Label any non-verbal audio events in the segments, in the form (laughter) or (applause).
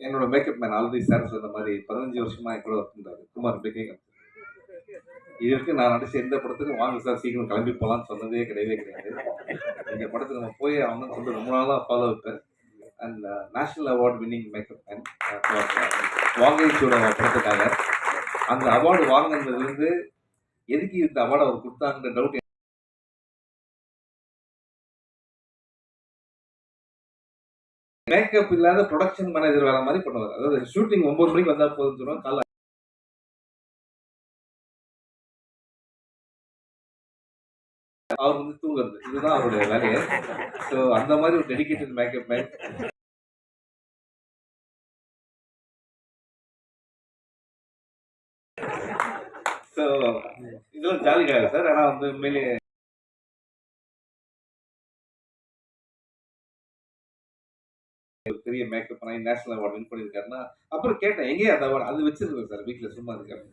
என்னோட makeup man already sir சொன்ன மாதிரி பதினஞ்சு வருஷமா என் கூட ஒர்க் குமார் பேக்கிங் இதுக்கு நான் நடிச்ச எந்த படத்துக்கும் வாங்க சார் சீக்கிரம் கிளம்பி போகலான்னு சொன்னதே கிடையவே கிடையாது. இந்த படத்துக்கு நம்ம போய் ஆகணும்னு சொல்லிட்டு ரொம்ப நாளாக ஃபாலோ வைப்பேன் and national award winning makeup man வாங்கேச்சோட படத்துக்காக. அந்த அவார்டு வாங்கினதுலேருந்து எதுக்கு இந்த அவார்டு அவர் கொடுத்தாங்கிற டவுட் மேக்கப் இல்லாத ப்ரொடக்ஷன் மேனேஜர் வேலை மாதிரி பண்ணுவார். அதாவது ஷூட்டிங் ஒன்பது மணிக்கு வந்தால் போதும்னு சொல்லுவாங்க. காலைல அவர் வந்து தூங்குறது. இதுதான் அவருடைய வேலையை. ஸோ அந்த மாதிரி ஒரு டெடிக்கேட்டட் மேக்கப் மேன் ஸோ இதெல்லாம் ஜாலி கிடையாது சார் ஆனால் வந்து மேலே பெரிய மேக்கப் பண்ணி நேஷனல் அவார்டு வின் பண்ணியிருக்காருன்னா அப்புறம் கேட்டேன் எங்கேயே அந்த அவார்டு அது வச்சிருக்கேன் சார் வீட்டில் சும்மா இருக்காரு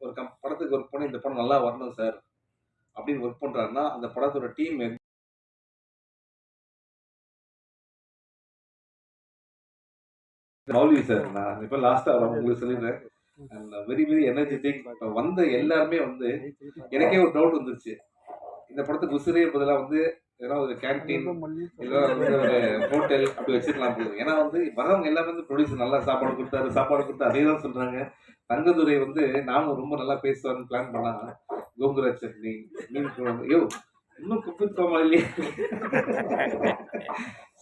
ஒரு கம் படத்துக்கு ஒர்க் பண்ணி இந்த படம் நல்லா வரணும் சார் அப்படின்னு ஒர்க் பண்றாருன்னா அந்த படத்தோட டீம் மௌலி சார் நான் இப்போ லாஸ்டா உங்களுக்கு சொல்லிடுறேன். வெரி வெரி எனர்ஜெட்டிக் இப்போ வந்த எல்லாருமே வந்து எனக்கே ஒரு டவுட் வந்துருச்சு. இந்த படத்துக்கு உசிரே பதிலாக வந்து ஏன்னா ஒரு கேன்டீன் இல்லை வந்து ஒரு ஹோட்டல் அப்படி வச்சுக்கலாம் போதும் ஏன்னா வந்து வரவங்க எல்லாமே வந்து ப்ரொடியூசர் நல்லா சாப்பாடு கொடுத்தாரு சாப்பாடு கொடுத்தா அதே தான் சொல்றாங்க. தங்கதுரை வந்து நானும் ரொம்ப நல்லா பேசுவார்னு பிளான் பண்ணா கோங்குரா சட்னி மீன் குழம்பு ஐயோ இன்னும் குக்கு கோமாளிலே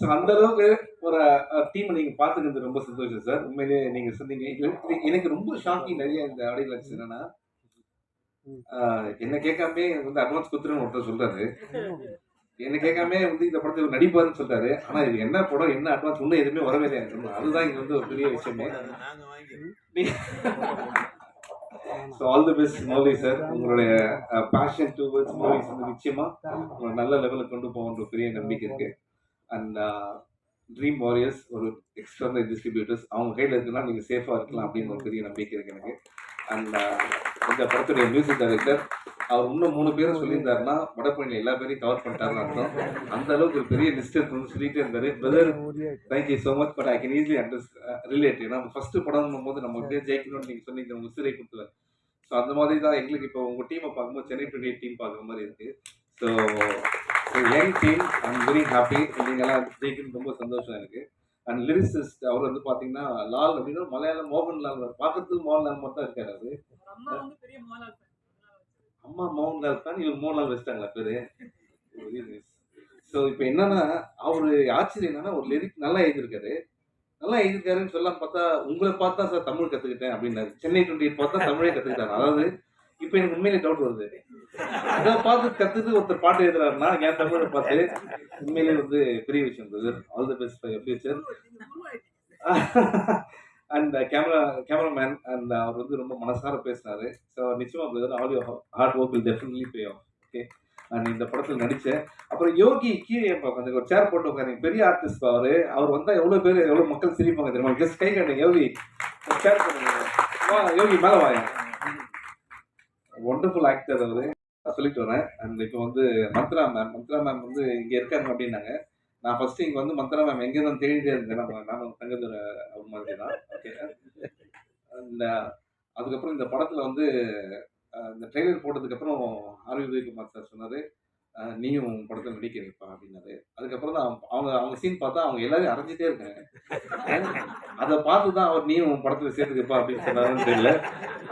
ஸோ அந்த அளவுக்கு ஒரு டீம் நீங்க பாத்துக்கிறது ரொம்ப சந்தோஷம் சார் உண்மையிலேயே நீங்க சொன்னீங்க. எனக்கு- எனக்கு ரொம்ப ஷாக்கிங் நிறைய இந்த ஆடியோ லான்ச் என்னன்னா என்ன கேட்காம எனக்கு வந்து அட்வான்ஸ் குத்துருன்னு ஒருத்தர் சொல்றாரு. (laughs) என்ன கேட்காம வந்து இந்த படத்தில் நடிப்பாருன்னு சொல்றாரு. ஆனா இது என்ன படம் என்ன அட்வான்ஸ் இன்னும் எதுவுமே வரவே இல்லை எனக்கு. அதுதான் இங்க வந்து ஒரு பெரிய விஷயமே. So all the best Mouli sir உங்களுடைய பேஷன் டுவர்ட்ஸ் மூவிஸ் வந்து நிச்சயமா நல்ல லெவலுக்கு கொண்டு போகன்ற பெரிய நம்பிக்கை இருக்கு. அண்ட் ட்ரீம் வாரியர்ஸ் ஒரு எக்ஸ்டர்னல் டிஸ்ட்ரிபியூட்டர்ஸ் அவங்க கையில் இருக்குன்னா நீங்கள் சேஃபாக இருக்கலாம் அப்படின்னு ஒரு பெரிய நம்பிக்கை இருக்கு எனக்கு. அண்ட் uh, இந்த படத்துடைய மியூசிக் டைரக்டர் அவர் இன்னும் மூணு பேரும் சொல்லியிருந்தாருன்னா வடபழனியில் எல்லா பேரையும் கவர் பண்ணிட்டாருன்னு அர்த்தம். அந்த அளவுக்கு ஒரு பெரிய லிஸ்ட் இருக்குன்னு சொல்லிட்டு இருந்தாரு. Brother thank you so much but I can easily under relate ஏன்னா ஃபர்ஸ்ட் படம் போது நம்ம அப்படியே ஜெயிக்கணும்னு நீங்கள் சொன்னீங்க உங்க சிறை ஸோ அந்த மாதிரி தான் எங்களுக்கு இப்போ உங்கள் டீமை பார்க்கும்போது சென்னை டுவெண்ட்டி டீம் பார்க்குற மாதிரி இருக்குது so young team I'm very happy நீங்கள்லாம் ஜெயிக்கணும் ரொம்ப சந்தோஷம் எனக்கு. அண்ட் லிரிசிஸ்ட் அவர் வந்து பார்த்தீங்கன்னா லால் அப்படின்னா மலையாளம் மோகன் லால் பார்க்கறதுக்கு மோகன்லால் மட்டும் தான் இருக்காரு அவரு. அம்மா. அம்மா மோகன்லால் தான் இவர் மோகன்லால் வச்சிட்டாங்களா பேரு? ஸோ இப்போ என்னன்னா அவரு ஆச்சரியம் என்னன்னா ஒரு லிரிக் நல்லா எழுதியிருக்காரு. நல்லா எழுதியிருக்காருன்னு சொல்லலாம் பார்த்தா உங்களை பார்த்தா சார் தமிழ் கத்துக்கிட்டேன் அப்படின்னாரு. சென்னை டுவெண்ட்டி எயிட் பார்த்தா தமிழே கத்துக்கிட்டாங்க அதாவது இப்போ எனக்கு உண்மையிலே டவுட் வருது. அதை பார்த்து கத்துட்டு ஒருத்தர் பாட்டு எழுதுறாருன்னா என் தமிழை பார்த்து உண்மையிலே வந்து பெரிய விஷயம் brother all the best for future நீங்க அண்ட் கேமரா கேமராமேன் அண்ட் அவர் வந்து ரொம்ப மனசார பேசினாரு ஸோ நிச்சயமா brother all your hard work will definitely pay off okay நான் இந்த படத்தில் நடித்தேன் அப்புறம் யோகி கீழே பார்க்க ஒரு சேர் போட்டு உட்காந்து பெரிய ஆர்டிஸ்ட் அவர். அவர் வந்தால் எவ்வளோ பேர் எவ்வளோ மக்கள் சிரிப்பாங்க தெரியுமா? ஜஸ்ட் கை கட்டுங்க யோகி. சேர் போட்டுங்க வா யோகி மேலே வாங்க ஒண்டர்ஃபுல் ஆக்டர் அவரு. நான் சொல்லிட்டு வரேன். அண்ட் இப்போ வந்து மந்த்ரா மேம் மந்த்ரா மேம் வந்து இங்கே இருக்காங்க அப்படின்னாங்க. நான் ஃபர்ஸ்ட் இங்கே வந்து மந்த்ரா மேம் எங்கே தான் தேடிட்டே இருந்தேன் நம்ம மேம் தங்கதுரை அவர் மாதிரி தான் ஓகே அந்த uh, அதுக்கப்புறம் இந்த படத்தில் வந்து uh, இந்த ட்ரெய்லர் போட்டதுக்கப்புறம் ஆர்வி உதயகுமார் சார் சொன்னார். நீயும் உன் படத்தில் நடிக்கிறீப்பா அப்படின்னாரு. அதுக்கப்புறம் தான் அவங்க அவங்க சீன் பார்த்தா அவங்க எல்லாரும் அரைஞ்சிட்டே இருக்காங்க. அதை பார்த்து தான் அவர் நீயும் உன் படத்தில் சேர்த்துக்கப்பா அப்படின்னு சொன்னாருன்னு தெரியல.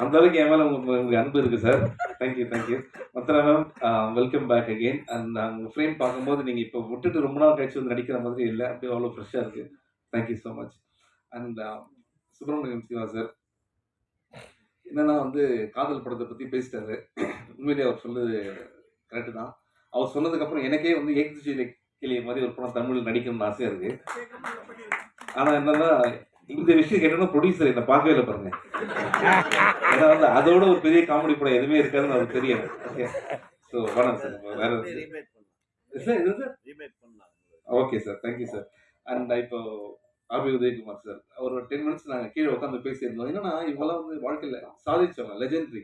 அந்த அளவுக்கு என் மேலே உங்களுக்கு உங்களுக்கு அன்பு இருக்கு sir thank you thank you மற்ற ma'am welcome back again and அவங்க ஃப்ரேம் பார்க்கும்போது நீங்கள் இப்போ விட்டுட்டு ரொம்ப நாள் கழிச்சு வந்து நடிக்கிற மாதிரி இல்லை. அப்படியே அவ்வளோ ஃப்ரெஷ்ஷாக இருக்குது thank you so much and Subramaniam Siva sir என்னன்னா வந்து காதல் படத்தை பற்றி பேசிட்டாரு. உண்மையிலேயே அவர் சொல்லுது கரெக்டு தான். அவர் சொன்னதுக்கப்புறம் எனக்கே வந்து ஏக்திஜி கிளிய மாதிரி ஒரு படம் தமிழில் நடிக்கணும்னு ஆசையாக இருக்குது. ஆனால் என்னன்னா இந்த விஷயம் கேட்டோன்னா ப்ரொடியூசர் என்னை பார்க்கவே இல்லை பாருங்க. ஏன்னா வந்து அதோட ஒரு பெரிய காமெடி படம் எதுவுமே இருக்காதுன்னு அவருக்கு தெரியும். ஓகே ஸோ வேணாம் சார். வேற சார் இது பண்ணலாம். Okay sir. Thank you sir. And இப்போ ஆர்பி உதயகுமார் சார். ஒரு டென் மினிட்ஸ் நாங்கள் கீழே உட்காந்து பேசியிருந்தோம். என்னன்னா இவங்கெல்லாம் வந்து வாழ்க்கையில் சாதிச்சவங்க லெஜெண்டரி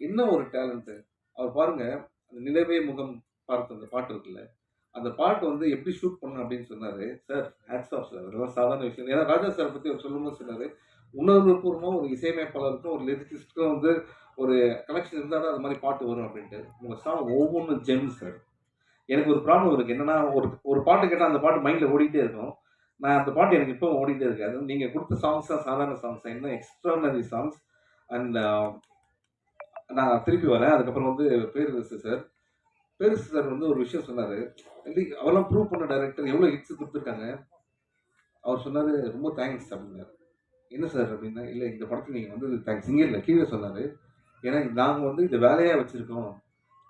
என்ன ஒரு டேலண்ட்டு அவர் பாருங்க அந்த நிலவே முகம் பார்த்த அந்த பாட்டு இருக்குல்ல அந்த பாட்டு வந்து எப்படி ஷூட் பண்ணணும் அப்படின்னு சொன்னாரு சார் ஹேட்ஸ் ஆஃப் சார் அதெல்லாம் சாதாரண விஷயம். ஏன்னா ராஜா சார் பற்றி அவர் சொல்லும்போது சொன்னாரு. உணர்வுபூர்வமாக ஒரு இசையமைப்பாளருக்கும் ஒரு லிரிசிஸ்ட்க்கும் வந்து ஒரு கலெக்ஷன் இருந்தால் தான் அது மாதிரி பாட்டு வரும் அப்படின்ட்டு. உங்கள் சாங் ஒவ்வொன்றும் ஜெம் சார் எனக்கு ஒரு ப்ராப்ளம் இருக்குது என்னன்னா ஒரு ஒரு பாட்டு கேட்டால் அந்த பாட்டு மைண்டில் ஓடிட்டே இருக்கும். நான் அந்த பாட்டு எனக்கு இப்போ ஓடிட்டே இருக்காது நீங்கள் கொடுத்த சாங்ஸ் தான் சாதாரண சாங்ஸ் இன்னும் எக்ஸ்ட்ரானரி சாங்ஸ் அண்ட் நான் திருப்பி வரேன். அதுக்கப்புறம் வந்து பேரரசு சார் பேரரசு சார் வந்து ஒரு விஷயம் சொன்னார். அவெல்லாம் ப்ரூவ் பண்ண டைரக்டர் எவ்வளோ ஹிட்ஸ் கொடுத்துருக்காங்க? அவர் சொன்னார் ரொம்ப தேங்க்ஸ் அப்படின்னாரு. என்ன சார் அப்படின்னா இல்லை இந்த படத்துக்கு நீங்கள் வந்து தேங்க்ஸ் இங்கே இல்லை கீழே சொன்னார். ஏன்னா நாங்கள் வந்து இந்த வேலையாக வச்சுருக்கோம்.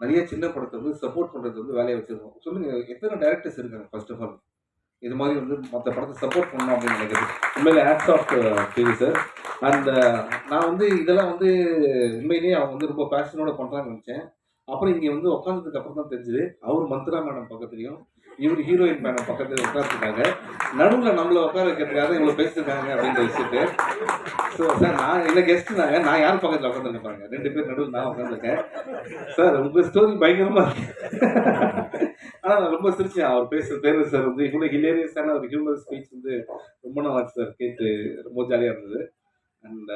நிறைய சின்ன படத்தை வந்து சப்போர்ட் பண்ணுறது வந்து வேலையாக வச்சுருக்கோம். சொல்லுங்கள் எத்தனை டேரக்டர்ஸ் இருக்காங்க ஃபர்ஸ்ட் ஆஃப் ஆல் இது மாதிரி வந்து மற்ற படத்தை சப்போர்ட் பண்ணணும் அப்படின்னு நினைக்கிறது. உண்மையில hats off TV sir and நான் வந்து இதெல்லாம் வந்து உண்மையிலேயே அவங்க வந்து ரொம்ப பேஷனோட பண்ணுறாங்கன்னு நினச்சேன். அப்புறம் இங்கே வந்து உட்காந்ததுக்கு அப்புறம் தான் தெரிஞ்சுது. அவர் மந்த்ரா மேடம் பக்கத்துலையும் இவர் ஹீரோயின் மேடம் பக்கத்தில் உட்காந்துருக்காங்க நடுவில் நம்மளை உட்கார வைக்கிறதுக்காக இவ்வளோ பேசியிருக்காங்க அப்படின்ற விஷயத்து. ஸோ சார் நான் இல்லை கெஸ்ட்னாங்க நான் யார் பக்கத்தில் உட்காந்துருக்கேன் பாருங்க. ரெண்டு பேர் நடுவில் நான் உட்காந்துருக்கேன் சார் உங்கள் ஸ்டோரி பயங்கரமாக இருக்கு. ஆனால் நான் ரொம்ப சிரிச்சேன். அவர் பேசுகிற பேரு சார் வந்து இவ்வளோ ஹிலேரியஸான ஒரு ஹியூமர் ஸ்பீச் வந்து ரொம்ப நல்லா சார். கேட்டு ரொம்ப ஜாலியாக இருந்தது. அண்ட்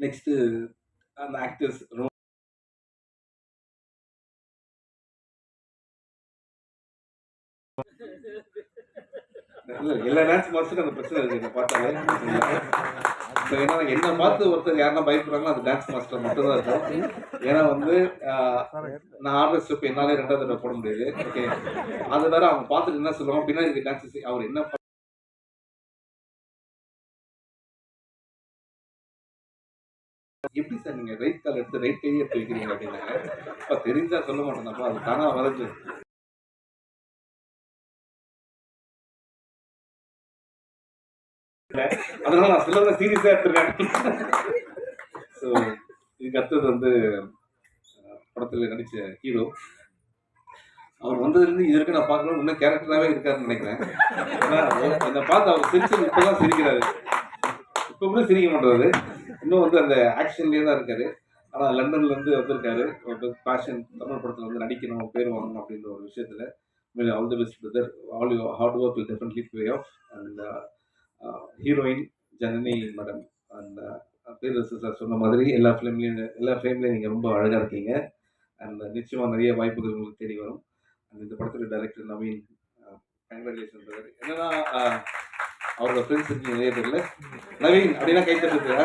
நெக்ஸ்ட்டு uh, அந்த ஆக்டர்ஸ் ரொம்ப (laughs) எல்லா டான்ஸ் மாஸ்டருக்கும் அந்த பிரச்சனை இருக்கு. என்ன பார்த்தாலே. ஸோ ஏன்னா என்ன பார்த்து ஒருத்தர் யாருன்னா பயப்படுறாங்களோ அது டான்ஸ் மாஸ்டர் மட்டும்தான் இருக்கும். ஏன்னா வந்து நான் ஆர்டர் ஸ்டெப் என்னாலே ரெண்டாவது தடவை போட முடியாது. ஓகே அது வேற அவங்க பார்த்துட்டு என்ன சொல்லுவாங்க? பின்னாடி டான்ஸ் அவர் என்ன எப்படி சார் நீங்க ரைட் கால் எடுத்து ரைட் கையை எடுத்து அப்படின்னாங்க. அப்ப தெரிஞ்சா சொல்ல மாட்டேன். அது தானா வரைஞ்சு அதனால நான் சொல்றத சீரியஸா எடுத்திருக்கேன். ஸோ இதுக்கு அடுத்தது வந்து படத்தில் படத்துல நடிச்ச ஹீரோ. அவர் வந்ததுலேருந்து இது வரைக்கும் நான் பார்க்கணும் இன்னும் கேரக்டராகவே இருக்காருன்னு நினைக்கிறேன். ஏன்னா என்னை பார்த்து அவர் சிரிச்சு இப்போதான் சிரிக்கிறாரு. இப்போ கூட சிரிக்க மாட்டாரு. இன்னும் வந்து அந்த ஆக்ஷன்லேயே தான் இருக்காரு. ஆனால் லண்டன்லேருந்து வந்திருக்காரு. ஒரு பேஷன் தமிழ் படத்தில் வந்து நடிக்கணும் பேர் வாங்கணும் அப்படின்ற ஒரு விஷயத்தில். மேலே all the best brother all you hard work will definitely pay off and heroine Janani madam and Perarasu sir சொன்ன மாதிரி எல்லா ஃபிலிம்லேயும் எல்லா ஃபிலிம்லேயும் நீங்கள் ரொம்ப அழகாக இருக்கீங்க. அண்ட் நிச்சயமாக நிறைய வாய்ப்புகள் உங்களுக்கு தேடி வரும். அண்ட் இந்த படத்தில் டைரக்டர் நவீன் கங்க்ராச்சுலேஷன் பிரதர் என்னன்னா அவரோட ஃப்ரெண்ட்ஸ் இருக்கீங்க நிறைய பேர்ல. நவீன் அப்படின்னா கை தட்டுது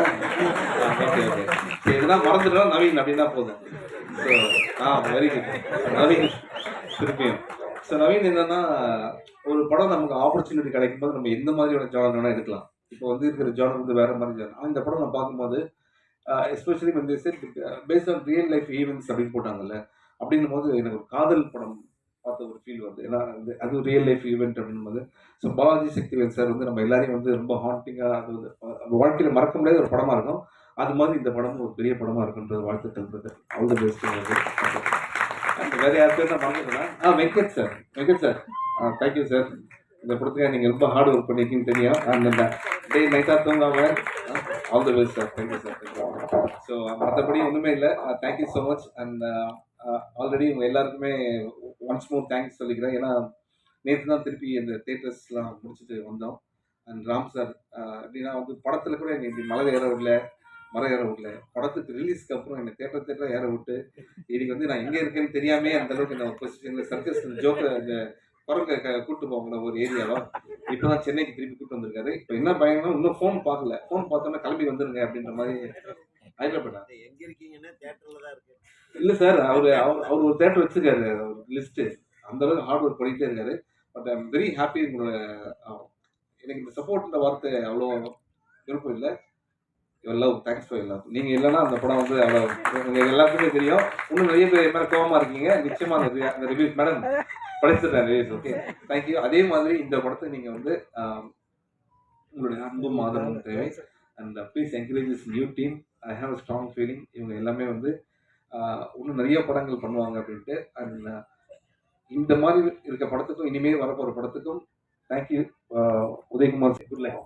ஓகே ஓகே சரி இதெல்லாம் மறந்துட்டா நவீன் அப்படின்னா போதும். So ah very good Naveen திருப்பியும். ஸோ நவீன் என்னன்னா ஒரு படம் நமக்கு ஆப்பர்ச்சுனிட்டி கிடைக்கும் போது நம்ம எந்த மாதிரியான ஜானர் வேணால் எடுக்கலாம். இப்போ வந்து இருக்கிற ஜானர் வந்து வேற மாதிரி ஜானர் ஆனால் இந்த படம் நான் பார்க்கும்போது எஸ்பெஷலி வந்து based on real life events அப்படின்னு போட்டாங்கல்ல அப்படின்னும் போது எனக்கு ஒரு காதல் படம் பார்த்த ஒரு ஃபீல் வருது. ஏன்னா வந்து அது ரியல் லைஃப் ஈவெண்ட் அப்படின்னும் போது ஸோ பாலாஜி சக்திவேல் சார் வந்து நம்ம எல்லாரையும் வந்து ரொம்ப ஹாண்டிங்காக அது வந்து வாழ்க்கையில் மறக்க முடியாத ஒரு படமாக இருக்கும். அது மாதிரி இந்த படமும் ஒரு பெரிய படமாக இருக்குன்றது வாழ்த்துக்கள் பிரதர் ஆல் தி பெஸ்ட் வேறு வேற யார் பேர் நான் மறந்துட்டேன்? ஆ Venkat sir Venkat sir ah thank you sir இந்த படத்துக்கு நீங்கள் ரொம்ப ஹார்ட் ஒர்க் பண்ணியிருக்கீங்கன்னு தெரியும். அண்ட் டே நைட்டாக தூங்காம all the best sir thank you sir so மற்றபடி ஒன்றுமே இல்லை. Thank you so much and already உங்கள் எல்லாருக்குமே ஒன்ஸ் மோர் தேங்க்ஸ் சொல்லிக்கிறேன். ஏன்னா நேற்று தான் திருப்பி இந்த தேட்டர்ஸ்லாம் முடிச்சுட்டு வந்தோம். அண்ட் ராம் சார் எப்படின்னா வந்து படத்தில் கூட என்னை இப்படி மலை ஏற விடல மலை ஏற விடல. படத்துக்கு ரிலீஸ்க்கு அப்புறம் என்னை தேட்டர் தேட்டராக ஏற விட்டு இன்னைக்கு வந்து நான் எங்கே இருக்கேன்னு தெரியாமே அந்த அளவுக்கு இந்த பொசிஷனில் சர்க்கஸ் ஜோக்கர் இந்த குரங்க கூட்டு போவாங்க ஒரு ஏரியாவா இப்போ தான் சென்னைக்கு திருப்பி கூட்டு வந்திருக்காரு. இப்போ என்ன பயணம் இன்னும் ஃபோன் பார்க்கல. ஃபோன் பார்த்தோன்னா கிளம்பி வந்துருங்க அப்படின்ற மாதிரி ஹைதராபாத் அது எங்க இருக்கீங்கன்னா தியேட்டர்ல தான் இருக்கு. இல்லை சார் அவர் அவர் அவர் ஒரு தேட்டர் வச்சிருக்காரு ஒரு லிஸ்ட்டு அந்த அளவுக்கு ஹார்ட் ஒர்க் பண்ணிகிட்டே இருக்காரு. பட் ஐ வெரி ஹாப்பி உங்களோட எனக்கு இந்த சப்போர்ட்ன்ற வார்த்தை அவ்வளோ விருப்பம் இல்லை. Your love thanks for love நீங்கள் இல்லைன்னா அந்த படம் வந்து அவ்வளோ உங்களுக்கு எல்லாத்துக்குமே தெரியும். இன்னும் நிறைய பேர் இது மாதிரி கோவமாக இருக்கீங்க. நிச்சயமாக அந்த அந்த ரிவ்யூஸ் மேடம் படிச்சிடுறேன் ரிவ்யூஸ் ஓகே தேங்க்யூ அதே மாதிரி இந்த படத்தை நீங்கள் வந்து உங்களுடைய அன்பும் ஆதரவும் தேவை. And please encourage is new team I have a strong feeling இவங்க எல்லாமே வந்து இன்னும் நிறைய படங்கள் பண்ணுவாங்க அப்படின்ட்டு. அண்ட் uh, இந்த மாதிரி இருக்க படத்துக்கும் இனிமேல் வரப்போகிற படத்துக்கும் தேங்க்யூ உதயகுமார் குட் லைஃப்